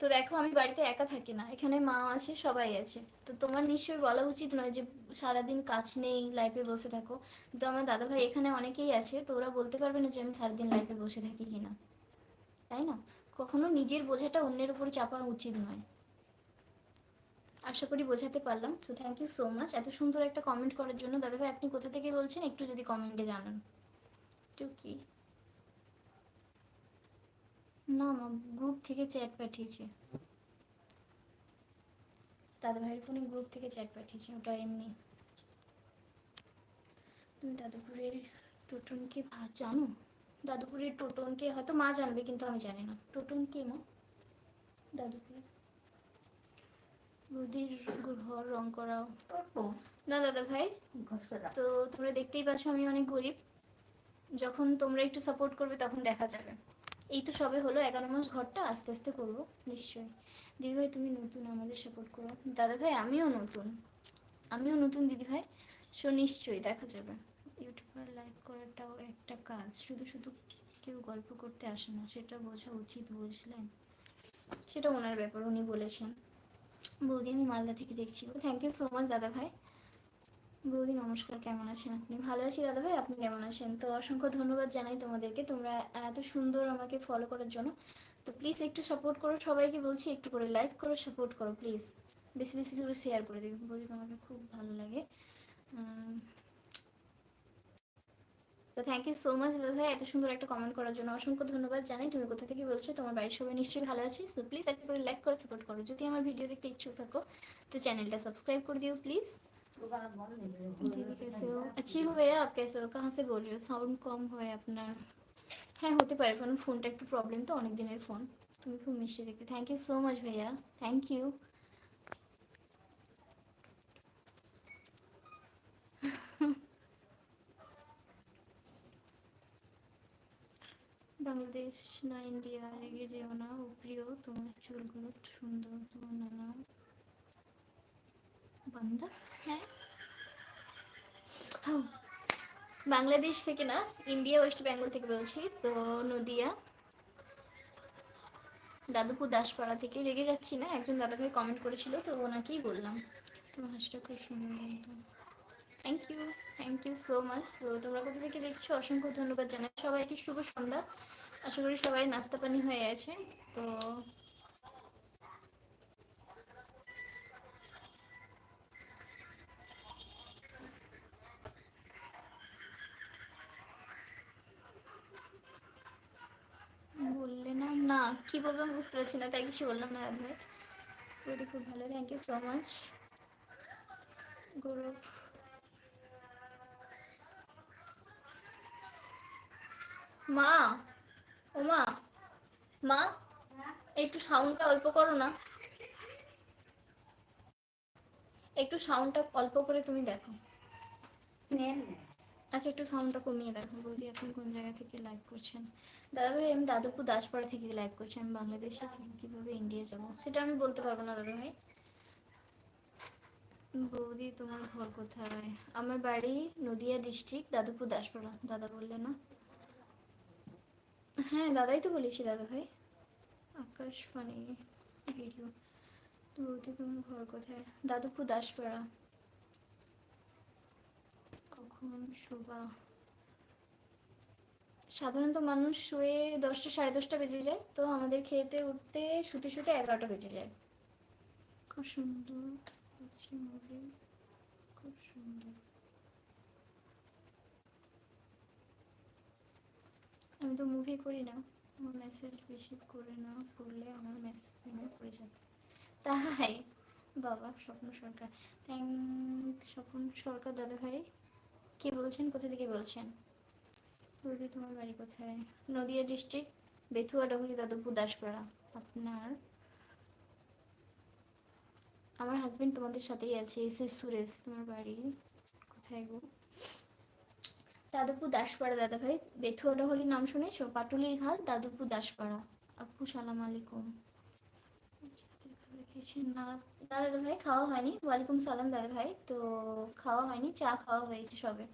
তো দেখো, আমি বাড়িতে একা থাকি না। এখানে মা আছে, সবাই আছে। তো তোমার নিশ্চয়ই বলা উচিত নয় যে সারাদিন কাজ নেই লাইফে বসে থাকো। তো আমার দাদা ভাই এখানে অনেকেই আছে, তো ওরা বলতে পারবে না যে আমি সারাদিন লাইফে বসে থাকি কিনা। তাই না? কখনো নিজের বোঝাটা অন্যের উপর চাপানো উচিত নয়। আশা করি বোঝাতে পারলাম। So thank you so much এত সুন্দর একটা কমেন্ট করার জন্য। দাদা ভাই আপনি কোথা থেকে বলছেন? একটু যদি কমেন্টে জানান। একটু না মা গ্রুপ থেকে চ্যাট পাঠিয়েছে। দাদা ভাইয়ের ফোনে গ্রুপ থেকে চ্যাট পাঠিয়েছে ওটা এমনি। তুমি দাদুপুরের টোটনকে জানো? দাদুপুরের টোটনকে হয়তো মা জানবে কিন্তু আমি জানি না। টোটন কে মা? দাদুপুরে বৌদির ঘর রং করাও। না দাদা ভাই। তো তোমরা দেখতেই পাচ্ছ আমি অনেক গরিব। যখন তোমরা একটু সাপোর্ট করবে তখন দেখা যাবে। এই তো সবে হলো, এগারো মাস ঘরটা, আস্তে আস্তে করব, নিশ্চয়ই। দিদি ভাই, তুমি নতুন আমাদের সাপোর্ট করো। দাদা ভাই, আমিও নতুন। আমিও নতুন, দিদি ভাই। সো নিশ্চয়ই দেখা যাবে। ইউটিউবার লাইক করাটাও একটা কাজ। শুধু শুধু কেউ গল্প করতে আসে না, সেটা বোঝা উচিত বুঝলেন? সেটা ওনার ব্যাপার, উনি বলেছেন। বৌদি, আমি মালদা থেকে দেখছি। থ্যাংক ইউ সো মাচ দাদা ভাই। বৌদি নমস্কার, কেমন আছেন আপনি? ভালো আছি দাদা ভাই, আপনি কেমন আছেন? তো অসংখ্য ধন্যবাদ জানাই তোমাদেরকে, তোমরা এত সুন্দর আমাকে ফলো করার জন্য। তো প্লিজ একটু সাপোর্ট করো সবাইকে বলছি, একটু করে লাইক করো সাপোর্ট করো প্লিজ বেশি বেশি করে শেয়ার করে দেবে বৌদি তোমাকে খুব ভালো লাগে। তো থ্যাংক ইউ সো মাচ দাদা ভাই, এত সুন্দর একটা কমেন্ট করার জন্য অসংখ্য ধন্যবাদ জানাই। তুমি কোথা থেকে বলছো? তোমার বাড়ির সবাই নিশ্চয়ই ভালো আছি। সো প্লিজ একটা করে লাইক করে সাপোর্ট করো। যদি আমার ভিডিও দেখতে ইচ্ছুক থাকো, তো চ্যানেলটা সাবস্ক্রাইব করে দিও প্লিজ दीदी कैसे हो अच्छी हो भैया आप कैसे हो कहाँ से बोल रहे हो সাউন্ড কম হয় আপনার হ্যাঁ হতে পারে কারণ ফোনটা একটু প্রবলেম তো অনেক দিনের ফোন তুমি খুব মিষ্টি দেখতে থ্যাংক ইউ সো মাচ ভাইয়া থ্যাংক ইউ বাংলাদেশ না ইন্ডিয়া রেগে যেও না ও প্রিয় তোমার চুলগুলো সুন্দর তোমার নানা বান্দা হ্যাঁ। বাংলাদেশ থেকে না, ইন্ডিয়া, ওয়েস্ট বেঙ্গল থেকে বলছি, তো নদিয়া, দাদুপুর, দাসপাড়া থেকে রেগে যাচ্ছি না, একজন দাদাকে কমেন্ট করেছিল, তো ওনাকেই বললাম। খুব সুন্দর thank you thank you so much তো তোমরা কোথা থেকে দেখছ? অসংখ্য ধন্যবাদ জানাই। সবাইকে শুভ সন্ধ্যা। আশা করি সবাই নাস্তা পানি হয়ে আছে তো না কি বলব বুঝতে পারছি না তাই কিছু বললাম না ভাই বৌদি খুব ভালো thank you so much Gourav মা ও মা মা একটু সাউন্ডটা অল্প করো না। একটু সাউন্ডটা অল্প করে তুমি দেখো। আচ্ছা একটু সাউন্ডটা কমিয়ে দেখো বৌদি আপনি কোন জায়গা থেকে লাইভ করছেন দাদা, আমি দাদুপুর দাসপাড়া থেকে লাইভ করছি, আমি বাংলাদেশে কীভাবে ইন্ডিয়া যাব? সেটা আমি বলতে পারব না দাদা ভাই বৌদি, তোমার ঘর কোথায়? আমার বাড়ি নদিয়া ডিস্ট্রিক্ট দাদুপুর দাসপাড়া। দাদা বললে না? হ্যাঁ দাদাই তো বলেছি দাদা ভাই আকাশ আকাশবাণী ভিডিও বৌদি, তোমার ঘর কোথায়? দাদুপুর দাসপাড়া। কখন শোভা সাধারণত মানুষ শুয়ে দশটা সাড়ে দশটা বেজে যায় তো আমাদের খেতে উঠতে শুতে শুতে এগারোটা বেজে যায়। খুব সুন্দর খুব সুন্দর। আমি তো মুভি করি না আমার মেসেজ বেশি করে না করলে আমার মেসেজ পড়ে যাবে তাই বাবা স্বপ্ন সরকার। থ্যাংক স্বপ্ন সরকার দাদা ভাই কে বলছেন? কোথা থেকে বলছেন? বলছি, তোমার বাড়ি কোথায়? Nadia district Bethuadahari Dadupur Daspara. আপনার, আমার হাজবেন্ড তোমাদের সাথেই আছে, এস সুরেশ। তোমার বাড়ি কোথায় গো? দাদুপুর দাসপাড়া দাদা ভাই বেথুয়া ডহলি নাম শুনেছো? পাটুলির ঘাট দাদুপুর দাসপাড়া। আপু, সালাম আলাইকুম। দাদা ভাই খাওয়া হয়নি। ওয়ালাইকুম সালাম দাদা ভাই তো, খাওয়া হয়নি, চা খাওয়া হয়েছে সবে।